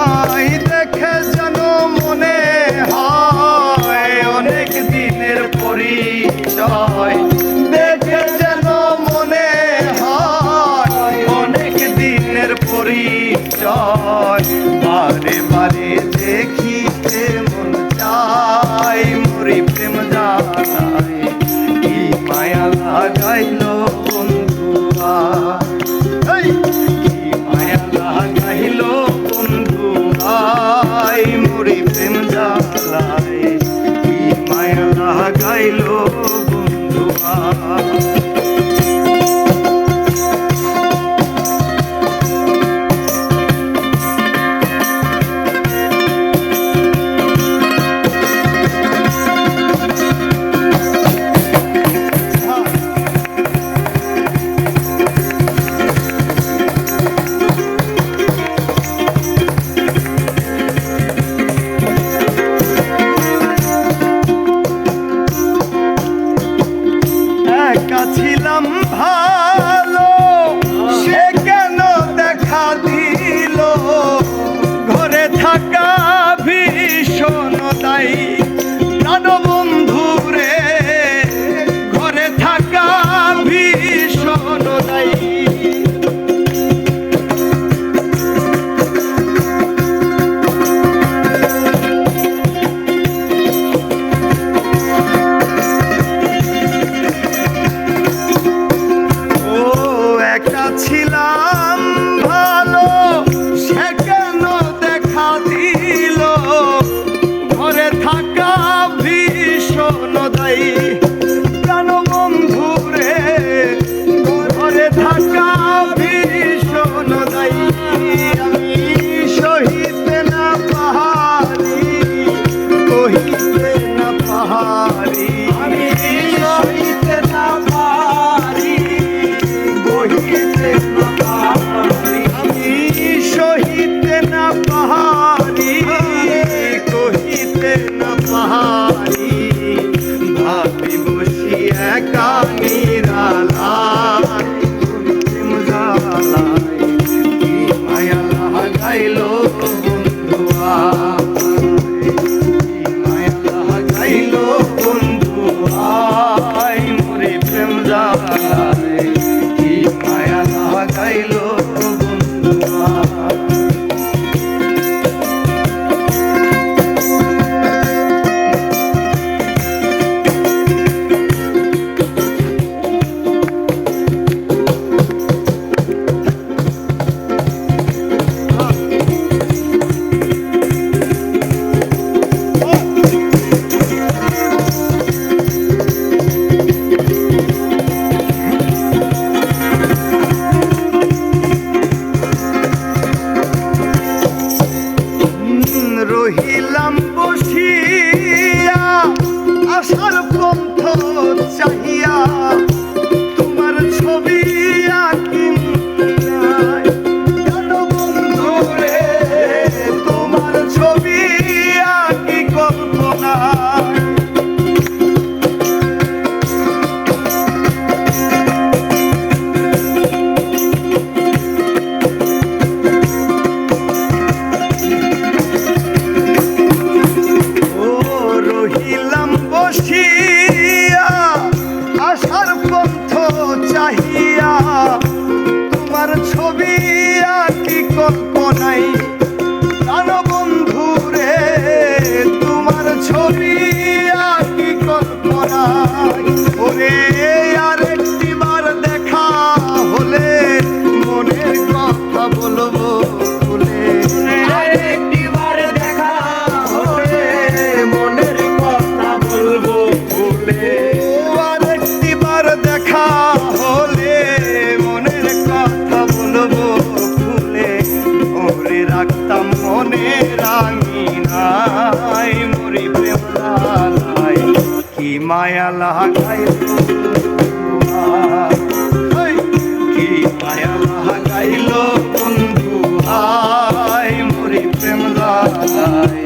তোমায় দেখে যেন মনে হয় অনেক দিনের পরিচয়। দেখে যেন মনে হয় অনেক দিনের পরিচয়। বারে বারে দেখিতে মন চাই, মরি প্রেম ছিলাম ভালো সে কেন দেখা দিল? aí. আশার পন্থ চাহিয়া চাহিয়া তোমার ছবি আর কি কল্পনাই কি মায়া লাগাই কি মায়া লাগাইল বন্ধু আয় মরি প্রেম লাগাই